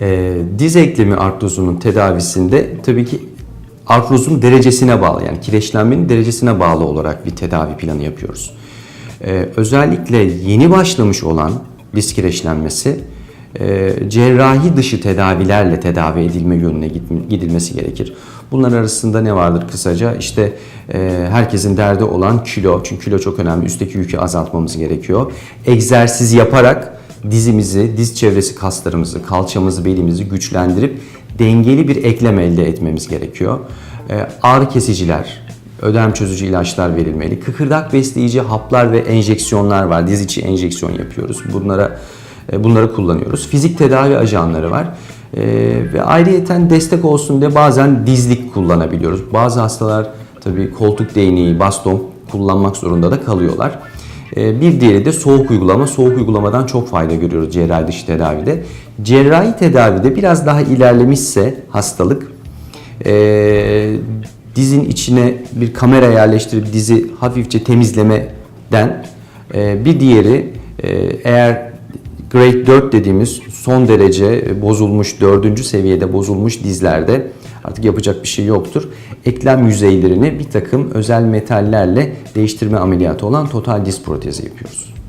Ee, diz eklemi artrozunun tedavisinde tabii ki artrozun derecesine bağlı yani kireçlenmenin derecesine bağlı olarak bir tedavi planı yapıyoruz. Ee, özellikle yeni başlamış olan diz kireçlenmesi e, cerrahi dışı tedavilerle tedavi edilme yönüne gidilmesi gerekir. Bunlar arasında ne vardır kısaca? İşte e, herkesin derdi olan kilo. Çünkü kilo çok önemli. Üstteki yükü azaltmamız gerekiyor. Egzersiz yaparak dizimizi, diz çevresi kaslarımızı, kalçamızı, belimizi güçlendirip dengeli bir eklem elde etmemiz gerekiyor. E, ağrı kesiciler, ödem çözücü ilaçlar verilmeli. Kıkırdak besleyici haplar ve enjeksiyonlar var. Diz içi enjeksiyon yapıyoruz. Bunlara e, bunları kullanıyoruz. Fizik tedavi ajanları var. E, ve ayrıyeten destek olsun diye bazen dizlik kullanabiliyoruz. Bazı hastalar tabii koltuk değneği, baston kullanmak zorunda da kalıyorlar. E, bir diğeri de soğuk uygulama. Soğuk uygulamadan çok fayda görüyoruz cerrahi dışı tedavide. Cerrahi tedavide biraz daha ilerlemişse hastalık e, dizin içine bir kamera yerleştirip dizi hafifçe temizlemeden e, bir diğeri eğer grade 4 dediğimiz son derece bozulmuş, dördüncü seviyede bozulmuş dizlerde artık yapacak bir şey yoktur. Eklem yüzeylerini bir takım özel metallerle değiştirme ameliyatı olan total diz protezi yapıyoruz.